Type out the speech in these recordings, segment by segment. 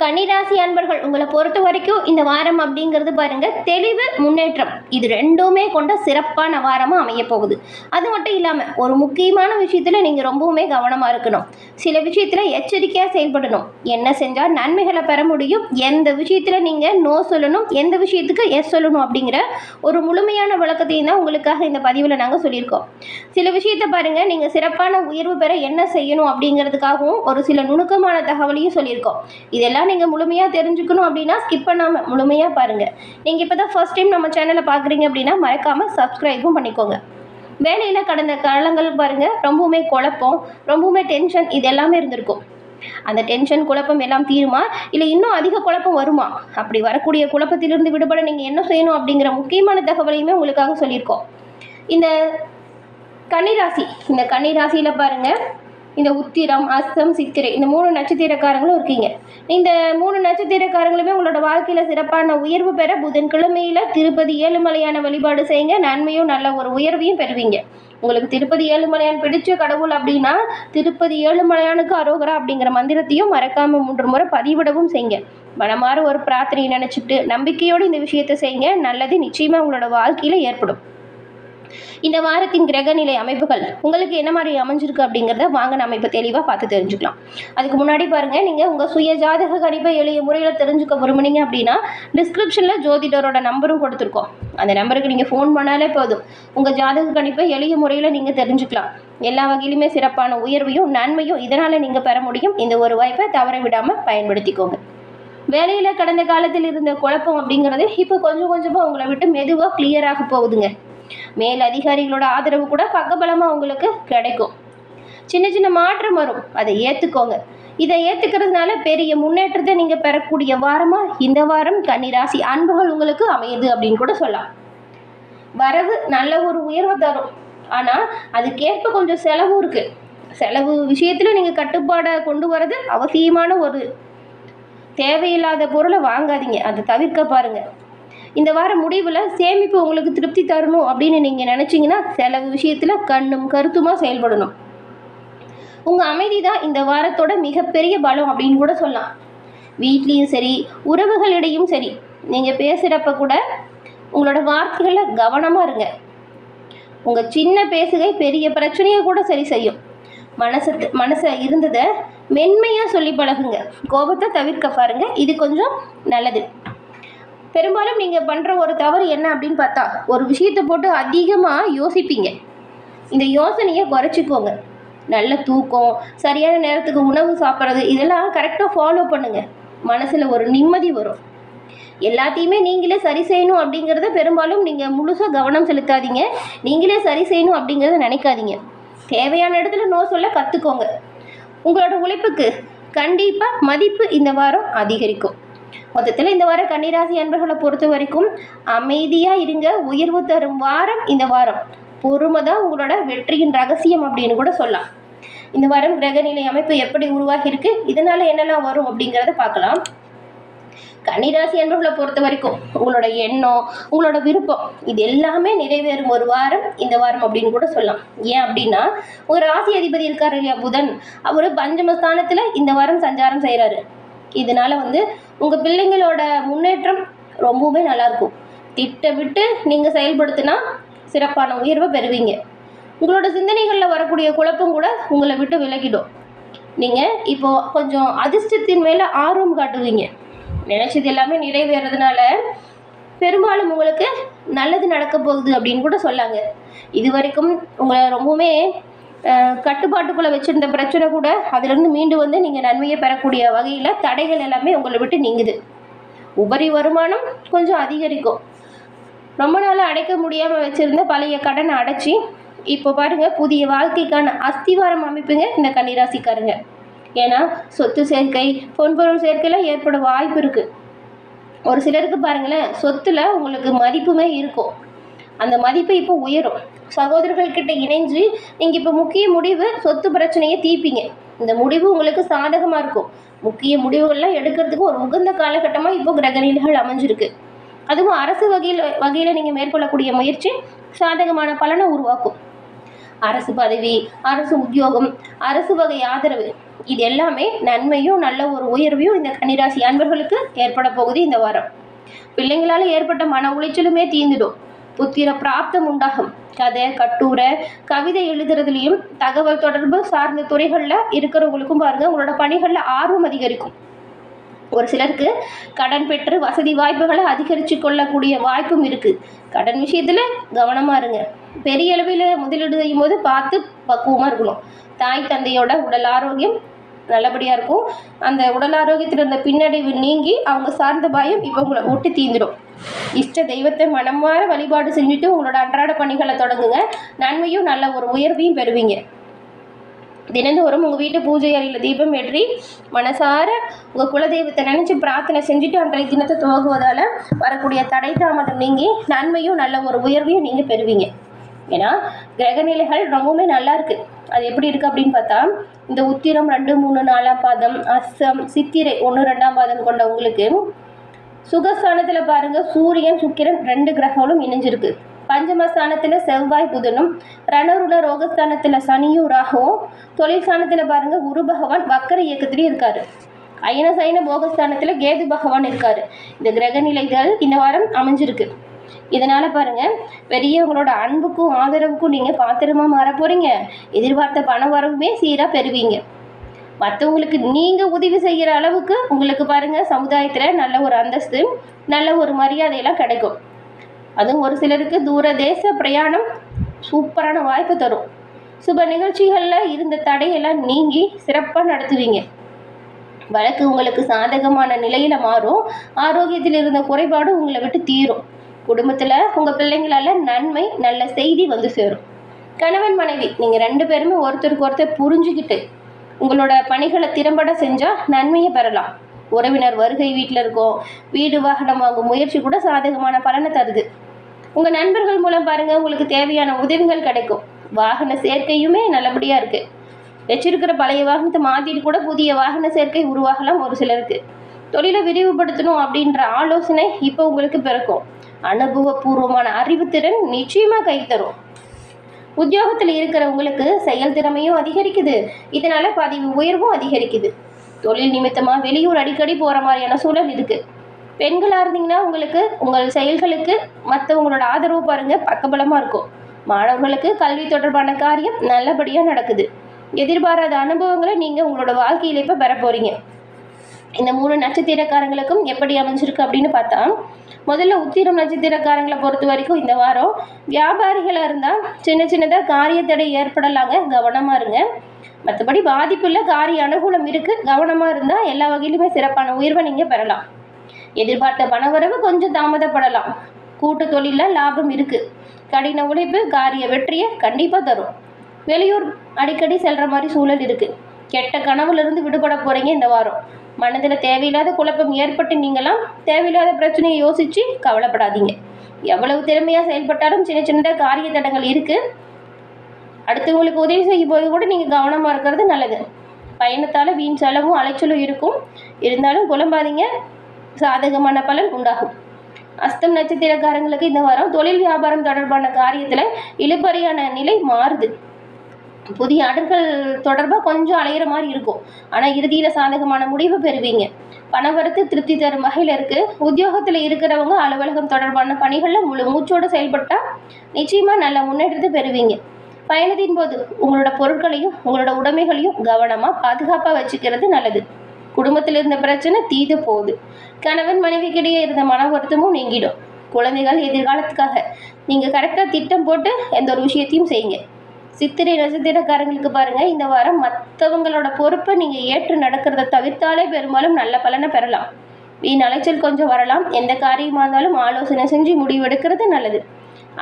கன்னிராசி அன்பர்கள் உங்களை பொறுத்த வரைக்கும் இந்த வாரம் அப்படிங்கிறது பாருங்க தெளிவு முன்னேற்றம். இது ரெண்டுமே கொண்ட சிறப்பான வாரமாக அமைய போகுது. அது மட்டும் இல்லாமல் ஒரு முக்கியமான விஷயத்தில் நீங்கள் ரொம்பவுமே கவனமாக இருக்கணும். சில விஷயத்தில் எச்சரிக்கையாக செயல்படணும். என்ன செஞ்சால் நன்மைகளை பெற முடியும் எந்த விஷயத்தில் நீங்கள் நோ சொல்லணும் எந்த விஷயத்துக்கு எஸ் சொல்லணும் அப்படிங்கிற ஒரு முழுமையான விளக்கத்தையும் தான் உங்களுக்காக இந்த பதிவில் நாங்கள் சொல்லியிருக்கோம். சில விஷயத்தை பாருங்கள் நீங்கள் சிறப்பான உயர்வு பெற என்ன செய்யணும் அப்படிங்கிறதுக்காகவும் ஒரு சில நுணுக்கமான தகவலையும் சொல்லியிருக்கோம். இதெல்லாம் நீங்கள் முழுமையாக தெரிஞ்சுக்கணும் அப்படின்னா ஸ்கிப் பண்ணாமல் முழுமையாக பாருங்கள் நீங்கள் இப்போ தான் ஃபர்ஸ்ட் டைம் நம்ம சேனலை பார்க்குறீங்க அப்படின்னா மறக்காமல் சப்ஸ்கிரைபும் பண்ணிக்கோங்க. வேலையில் கடந்த காலங்கள் பாருங்கள் ரொம்பவுமே குழப்பம் ரொம்பவுமே டென்ஷன் இது எல்லாமே இருந்திருக்கும். அந்த டென்ஷன் குழப்பம் எல்லாம் தீருமா? இல்லை இன்னும் அதிக குழப்பம் வருமா? அப்படி வரக்கூடிய குழப்பத்திலிருந்து விடுபட நீங்கள் என்ன செய்யணும் அப்படிங்கிற முக்கியமான தகவலையுமே உங்களுக்காக சொல்லியிருக்கோம். இந்த கன்னிராசி இந்த கன்னிராசியில் பாருங்கள் இந்த உத்திரம் அஸ்தம் சித்திரை இந்த மூணு நட்சத்திரக்காரங்களும் இருக்கீங்க. இந்த மூணு நட்சத்திரக்காரங்களுமே உங்களோட வாழ்க்கையில் சிறப்பான உயர்வு பெற புதன்கிழமையில் திருப்பதி ஏழுமலையான வழிபாடு செய்யுங்க. நன்மையும் நல்ல ஒரு உயர்வையும் பெறுவீங்க. உங்களுக்கு திருப்பதி ஏழுமலையான் பிடிச்ச கடவுள் அப்படின்னா திருப்பதி ஏழுமலையானுக்கு அரோகரா அப்படிங்கிற மந்திரத்தையும் மறக்காம மூன்று முறை பதிவிடவும் செய்யுங்க. மனமாற ஒரு பிரார்த்தனையை நினச்சிட்டு நம்பிக்கையோடு இந்த விஷயத்தை செய்யுங்க. நல்லது நிச்சயமாக உங்களோட வாழ்க்கையில் ஏற்படும். இந்த வாரத்தின் கிரகநிலை அமைப்புகள் உங்களுக்கு என்ன மாதிரி அமைஞ்சிருக்கு அப்படிங்கிறத வாங்க நம்ம இப்போ தெளிவாக பார்த்து தெரிஞ்சுக்கலாம். அதுக்கு முன்னாடி பாருங்கள் நீங்கள் உங்கள் சுய ஜாதக கணிப்பை எளிய முறையில் தெரிஞ்சுக்க விரும்புனீங்க அப்படின்னா டிஸ்கிரிப்ஷனில் ஜோதிடரோட நம்பரும் கொடுத்துருக்கோம். அந்த நம்பருக்கு நீங்கள் ஃபோன் பண்ணாலே போதும். உங்கள் ஜாதக கணிப்பை எளிய முறையில் நீங்கள் தெரிஞ்சுக்கலாம். எல்லா வகையிலுமே சிறப்பான உயர்வையும் நன்மையும் இதனால் நீங்கள் பெற முடியும். இந்த ஒரு வாய்ப்பை தவற விடாமல் பயன்படுத்திக்கோங்க. வேலையில் கடந்த காலத்தில் இருந்த குழப்பம் அப்படிங்கிறது இப்போ கொஞ்சம் கொஞ்சமாக உங்களை விட்டு மெதுவாக கிளியராக போகுதுங்க. மேல் அதிகாரிகளோட ஆதரவு கூட பக்கபலமாக உங்களுக்கு கிடைக்கும். சின்ன சின்ன மாற்றம் வரும். அதை ஏற்றுக்கோங்க இதை ஏற்றுக்கிறதுனால பெரிய முன்னேற்றத்தை நீங்கள் பெறக்கூடிய வாரமாக இந்த வாரம் கன்னிராசி அன்புகள் உங்களுக்கு அமையுது அப்படின்னு கூட சொல்லலாம். வரவு நல்ல ஒரு உயர்வை தரும். ஆனால் அதுக்கேற்ப கொஞ்சம் செலவும் இருக்குது செலவு விஷயத்தில் நீங்கள் கட்டுப்பாடை கொண்டு வர்றது அவசியமான ஒரு தேவையில்லாத பொருளை வாங்காதீங்க. அதை தவிர்க்க பாருங்கள் இந்த வார முடிவில் சேமிப்பு உங்களுக்கு திருப்தி தரணும் அப்படின்னு நீங்கள் நினச்சிங்கன்னா செலவு விஷயத்தில் கண்ணும் கருத்துமாக செயல்படணும். உங்கள் அமைதி தான் இந்த வாரத்தோட மிகப்பெரிய பலம் அப்படின்னு கூட சொல்லலாம். வீட்லேயும் சரி உறவுகளிடையும் சரி நீங்கள் பேசுகிறப்ப கூட உங்களோட வார்த்தைகளில் கவனமாக இருங்க. உங்கள் சின்ன பேசுகை பெரிய பிரச்சனையை கூட சரி செய்யும். மனசை மனசை இருந்ததை மென்மையாக சொல்லி பழகுங்க. கோபத்தை தவிர்க்க பாருங்கள் இது கொஞ்சம் நல்லது. பெரும்பாலும் நீங்கள் பண்ணுற ஒரு தவறு என்ன அப்படின்னு பார்த்தா ஒரு விஷயத்தை போட்டு அதிகமாக யோசிப்பீங்க. இந்த யோசனையை குறைச்சிக்கோங்க. நல்ல தூக்கம் சரியான நேரத்துக்கு உணவு சாப்பிட்றது இதெல்லாம் கரெக்டாக ஃபாலோ பண்ணுங்கள் மனசில் ஒரு நிம்மதி வரும். எல்லாத்தையுமே நீங்களே சரி செய்யணும் அப்படிங்கிறத பெரும்பாலும் நீங்கள் முழுசாக கவனம் செலுத்தாதீங்க. நீங்களே சரி செய்யணும் அப்படிங்கிறத நினைக்காதீங்க. தேவையான இடத்துல நோ சொல்ல கற்றுக்கோங்க உங்களோட உழைப்புக்கு கண்டிப்பாக மதிப்பு இந்த வாரம் அதிகரிக்கும். மொத்தத்தில் இந்த வாரம் கன்னிராசி அன்பர்களை பொறுத்த வரைக்கும் அமைதியாக இருங்க உயர்வு தரும் வாரம் இந்த வாரம். பொறுமை தான் உங்களோட வெற்றியின் ரகசியம் அப்படின்னு கூட சொல்லலாம். இந்த வாரம் கிரகநிலை அமைப்பு எப்படி உருவாகி இருக்கு இதனால என்னெல்லாம் வரும் அப்படிங்கிறத பார்க்கலாம். கன்னிராசி அன்பர்களை பொறுத்த வரைக்கும் உங்களோட எண்ணம் உங்களோட விருப்பம் இது எல்லாமே நிறைவேறும் ஒரு வாரம் இந்த வாரம் அப்படின்னு கூட சொல்லலாம். ஏன் அப்படின்னா ஒரு ராசி அதிபதி இருக்கார் இல்லையா புதன் அவர் பஞ்சமஸ்தானத்தில் இந்த வாரம் சஞ்சாரம் செய்கிறாரு இதனால வந்து உங்கள் பிள்ளைங்களோட முன்னேற்றம் ரொம்பவுமே நல்லாயிருக்கும் திட்டமிட்டு நீங்கள் செயல்படுத்தினா சிறப்பான உயர்வை பெறுவீங்க. உங்களோட சிந்தனைகளில் வரக்கூடிய குழப்பம் கூட உங்களை விட்டு விலகிடும். நீங்கள் இப்போது கொஞ்சம் அதிர்ஷ்டத்தின் மேலே ஆர்வம் காட்டுவீங்க. நினச்சது எல்லாமே நிறைவேறதுனால பெரும்பாலும் உங்களுக்கு நல்லது நடக்க போகுது அப்படின்னு கூட சொல்லாங்க. இது வரைக்கும் உங்களை ரொம்பவுமே கட்டுப்பாட்டுக்குள்ளே வச்சுருந்த பிரச்சனை கூட அதிலிருந்து மீண்டு வந்து நீங்கள் நன்மையை பெறக்கூடிய வகையில் தடைகள் எல்லாமே உங்களை விட்டு நீங்குது. உபரி வருமானம் கொஞ்சம் அதிகரிக்கும். ரொம்ப நாள் அடைக்க முடியாமல் வச்சுருந்த பழைய கடனை அடைச்சி இப்போ பாருங்கள் புதிய வாழ்க்கைக்கான அஸ்திவாரம் அமைப்புங்க இந்த கன்னிராசிக்காரங்க. ஏன்னா சொத்து சேர்க்கை பொன்பொருள் சேர்க்கையில் ஏற்பட வாய்ப்பு இருக்குது ஒரு சிலருக்கு பாருங்களேன் சொத்துல உங்களுக்கு மதிப்புமே இருக்கும். அந்த மதிப்பு இப்போ உயரும். சகோதரர்கள்கிட்ட இணைஞ்சு நீங்கள் இப்போ முக்கிய முடிவு சொத்து பிரச்சனையை தீர்ப்பீங்க. இந்த முடிவு உங்களுக்கு சாதகமாக இருக்கும். முக்கிய முடிவுகள்லாம் எடுக்கிறதுக்கு ஒரு உகந்த காலகட்டமாக இப்போ கிரகநிலைகள் அமைஞ்சிருக்கு. அதுவும் அரசு வகையில் வகையில் நீங்கள் மேற்கொள்ளக்கூடிய முயற்சி சாதகமான பலனை உருவாக்கும். அரசு பதவி அரசு உத்தியோகம் அரசு வகை ஆதரவு இது எல்லாமே நன்மையும் நல்ல ஒரு உயர்வையும் இந்த கன்னிராசி அன்பர்களுக்கு ஏற்பட போகுது இந்த வாரம். பிள்ளைங்களால் ஏற்பட்ட மன உளைச்சலுமே தீர்ந்துடும். புத்திர பிராப்தம் உண்டாகும். கதை கட்டுரை கவிதை எழுதுறதுலையும் தகவல் தொடர்பு சார்ந்த துறைகளில் இருக்கிறவங்களுக்கும் பாருங்கள் உங்களோட பணிகளில் ஆர்வம் அதிகரிக்கும். ஒரு சிலருக்கு கடன் பெற்று வசதி வாய்ப்புகளை அதிகரித்து கொள்ளக்கூடிய வாய்ப்பும் இருக்குது கடன் விஷயத்தில் கவனமாக இருங்க. பெரிய அளவில் முதலீடு செய்யும் போது பார்த்து பக்குவமாக இருக்கணும். தாய் தந்தையோட உடல் ஆரோக்கியம் நல்லபடியாக இருக்கும். அந்த உடல் ஆரோக்கியத்தில் இருந்த பின்னடைவு நீங்கி அவங்க சார்ந்த பயம் இப்போ உங்களை விட்டு தீந்துடும். இஷ்ட தெய்வத்தை மனமாற வழிபாடு செஞ்சுட்டு உங்களோட அன்றாட பணிகளை தொடங்குங்க. நன்மையும் நல்ல ஒரு உயர்வையும் பெறுவீங்க. தினந்தோறும் உங்கள் வீட்டு பூஜை அறையில் தீபம் ஏற்றி மனசார உங்கள் குலதெய்வத்தை நினச்சி பிரார்த்தனை செஞ்சுட்டு அன்றைய தினத்தை துவங்குவதால் வரக்கூடிய தடை தாமதம் நீங்கி நன்மையும் நல்ல ஒரு உயர்வையும் நீங்கள் பெறுவீங்க. ஏன்னா கிரகநிலைகள் ரொம்பவுமே நல்லா இருக்குது அது எப்படி இருக்குது அப்படின்னு பார்த்தா இந்த உத்திரம் ரெண்டு மூணு நாலாம் பாதம் அஸ்ஸம் சித்திரை ஒன்று ரெண்டாம் பாதம் கொண்ட உங்களுக்கு சுகஸ்தானத்தில் பாருங்க சூரியன் சுக்கிரன் ரெண்டு கிரகங்களும் இணைஞ்சிருக்கு. பஞ்சமஸ்தானத்தில் செவ்வாய் புதனும் ரணருட ரோகஸ்தானத்தில் சனியும் ராகவும் தொழில் ஸ்தானத்தில் பாருங்க குரு பகவான் வக்கர இயக்கத்திலே இருக்காரு. அயன சைன போகஸ்தானத்தில் கேது பகவான் இருக்காரு. இந்த கிரக நிலைகள் இந்த வாரம் அமைஞ்சிருக்கு. இதனால பாருங்க பெரியவங்களோட அன்புக்கும் ஆதரவுக்கும் நீங்கள் பாத்திரமா மாற போறீங்க. எதிர்பார்த்த பண வரவுமே சீராக பெறுவீங்க. மற்றவங்களுக்கு நீங்கள் உதவி செய்கிற அளவுக்கு உங்களுக்கு பாருங்க சமுதாயத்தில் நல்ல ஒரு அந்தஸ்து நல்ல ஒரு மரியாதையெல்லாம் கிடைக்கும். அதுவும் ஒரு சிலருக்கு தூர தேச பிரயாணம் சூப்பரான வாய்ப்பு தரும். சுப நிகழ்ச்சிகளில் இருந்த தடையெல்லாம் நீங்கி சிறப்பாக நடத்துவீங்க. வழக்கு உங்களுக்கு சாதகமான நிலையில் மாறும். ஆரோக்கியத்தில் இருந்த குறைபாடு உங்களை விட்டு தீரும். குடும்பத்தில் உங்கள் பிள்ளைங்களால நன்மை நல்ல செய்தி வந்து சேரும். கணவன் மனைவி நீங்கள் ரெண்டு பேருமே ஒருத்தருக்கு ஒருத்தர் புரிஞ்சுக்கிட்டு உங்களோட பணிகளை திறம்பட செஞ்சால் நன்மையை பெறலாம். உறவினர் வருகை வீட்டில் இருக்கோம் வீடு வாகனம் வாங்கும் முயற்சி கூட சாதகமான பலனை தருது. உங்கள் நண்பர்கள் மூலம் பாருங்கள் உங்களுக்கு தேவையான உதவிகள் கிடைக்கும். வாகன சேர்க்கையுமே நல்லபடியாக இருக்குது வச்சிருக்கிற பழைய வாகனத்தை மாற்றிட்டு கூட புதிய வாகன சேர்க்கை உருவாகலாம் ஒரு சிலருக்கு. தொழிலை விரிவுபடுத்தணும் அப்படின்ற ஆலோசனை இப்போ உங்களுக்கு பிறக்கும். அனுபவபூர்வமான அறிவுத்திறன் நிச்சயமாக கை தரும். உத்தியோகத்தில் இருக்கிறவங்களுக்கு செயல் திறமையும் அதிகரிக்குது. இதனால பதிவு உயர்வும் அதிகரிக்குது. தொழில் நிமித்தமாக வெளியூர் அடிக்கடி போகிற மாதிரியான சூழல் இருக்குது பெண்களாக இருந்தீங்கன்னா உங்களுக்கு உங்கள் செயல்களுக்கு மற்றவங்களோட ஆதரவு பாருங்கள் பக்கபலமாக இருக்கும். மாணவர்களுக்கு கல்வி தொடர்பான காரியம் நல்லபடியாக நடக்குது. எதிர்பாராத அனுபவங்களை நீங்கள் உங்களோட வாழ்க்கையில் இப்போ பெற போகிறீங்க இந்த மூணு நட்சத்திரக்காரங்களுக்கும் எப்படி அமைஞ்சிருக்கு அப்படின்னு பார்த்தா முதல்ல உத்திரம் நட்சத்திரக்காரங்களை பொறுத்த வரைக்கும் இந்த வாரம் வியாபாரிகளாக இருந்தால் சின்ன சின்னதாக காரியத்தடை ஏற்படலாங்க கவனமாக இருங்க. மற்றபடி பாதிப்பு இல்லை காரிய அனுகூலம் இருக்குது கவனமாக இருந்தால் எல்லா வகையிலுமே சிறப்பான உயர்வை நீங்கள் பெறலாம். எதிர்பார்த்த பணவரவு கொஞ்சம் தாமதப்படலாம். கூட்டு தொழிலில் லாபம் இருக்குது கடின உழைப்பு காரிய வெற்றியை கண்டிப்பாக தரும். வெளியூர் அடிக்கடி செல்கிற மாதிரி சூழல் இருக்குது கெட்ட கனவுலேருந்து விடுபட போகிறீங்க இந்த வாரம். மனதில் தேவையில்லாத குழப்பம் ஏற்பட்டு நீங்களாம் தேவையில்லாத பிரச்சனையை யோசித்து கவலைப்படாதீங்க. எவ்வளவு திறமையாக செயல்பட்டாலும் சின்ன சின்னதாக காரிய தடங்கள் இருக்குது அடுத்தவங்களுக்கு உதவி செய்யும் போது கூட நீங்கள் கவனமாக இருக்கிறது நல்லது. பயணத்தால் வீண் செலவும் அலைச்சலும் இருக்கும். இருந்தாலும் குழம்பாதீங்க சாதகமான பலன் உண்டாகும். அஸ்தம் நட்சத்திரக்காரங்களுக்கு இந்த வாரம் தொழில் வியாபாரம் தொடர்பான காரியத்தில் இழுபறியான நிலை மாறுது. புதிய ஆர்டர்கள் தொடர்பாக கொஞ்சம் அலையிற மாதிரி இருக்கும். ஆனால் இறுதியில் சாதகமான முடிவு பெறுவீங்க. பணவரத்து திருப்தி தரும் வகையில் இருக்குது உத்தியோகத்தில் இருக்கிறவங்க அலுவலகம் தொடர்பான பணிகளில் முழு மூச்சோடு செயல்பட்டால் நிச்சயமாக நல்ல முன்னேற்றத்தை பெறுவீங்க. பயணத்தின் போது உங்களோட பொருட்களையும் உங்களோட உடைமைகளையும் கவனமாக பாதுகாப்பாக வச்சுக்கிறது நல்லது. குடும்பத்தில் இருந்த பிரச்சனை தீது போகுது. கணவன் மனைவிக்கிடையே இருந்த மன வருத்தமும் நீங்கிடும். குழந்தைகள் எதிர்காலத்துக்காக நீங்கள் கரெக்டாக திட்டம் போட்டு எந்த ஒரு விஷயத்தையும் செய்யுங்க. சித்திரை நட்சத்திரக்காரங்களுக்கு பாருங்க இந்த வாரம் மற்றவங்களோட பொறுப்பை நீங்கள் ஏற்று நடக்கிறத தவிர்த்தாலே பெரும்பாலும் நல்ல பலனை பெறலாம். வீண் அலைச்சல் கொஞ்சம் வரலாம். எந்த காரியமாக இருந்தாலும் ஆலோசனை செஞ்சு முடிவெடுக்கிறது நல்லது.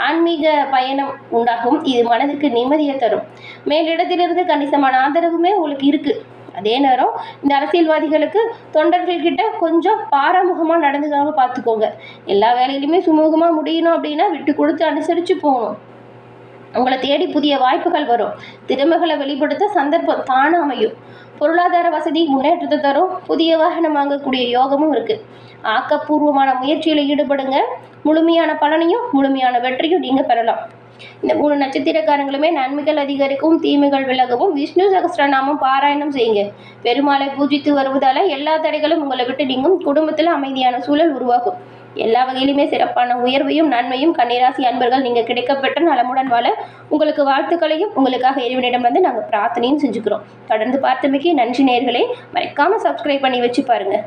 ஆன்மீக பயணம் உண்டாகும். இது மனதுக்கு நிம்மதியை தரும். மேலிடத்திலிருந்து கணிசமான ஆதரவுமே உங்களுக்கு இருக்கு. அதே நேரம் இந்த அரசியல்வாதிகளுக்கு தொண்டர்கள் கிட்ட கொஞ்சம் பாராமுகமாக நடந்துக்காம பார்த்துக்கோங்க. எல்லா வேலையிலுமே சுமூகமாக முடியணும் அப்படின்னா விட்டு கொடுத்து அனுசரித்து போகணும். உங்களை தேடி புதிய வாய்ப்புகள் வரும். திறமைகளை வெளிப்படுத்த சந்தர்ப்பம் தான அமையும். பொருளாதார வசதி முன்னேற்றத்தை தரும். புதிய வாகனம் வாங்கக்கூடிய யோகமும் இருக்கு. ஆக்கப்பூர்வமான முயற்சியில் ஈடுபடுங்க. முழுமையான பலனையும் முழுமையான வெற்றியும் நீங்கள் பெறலாம். இந்த மூணு நட்சத்திரக்காரங்களுமே நன்மைகள் அதிகரிக்கும் தீமைகள் விலகவும் விஷ்ணு சகசிரநாமம் பாராயணம் செய்யுங்க. பெருமாளை பூஜித்து வருவதால எல்லா தடைகளும் உங்களை விட்டு நீங்கும். குடும்பத்தில் அமைதியான சூழல் உருவாகும். எல்லா வகையிலுமே சிறப்பான உயர்வையும் நன்மையும் கன்னிராசி அன்பர்கள் நீங்கள் கிடைக்கப்பெற்ற நலமுடன் வாழ உங்களுக்கு வாழ்த்துக்களையும் உங்களுக்காக இறைவனிடம் வந்து நாங்கள் பிரார்த்தனையும் செஞ்சுக்கிறோம். தொடர்ந்து பார்த்தமைக்கு நன்றி நேயர்களே. மறக்காமல் சப்ஸ்கிரைப் பண்ணி வச்சு பாருங்கள்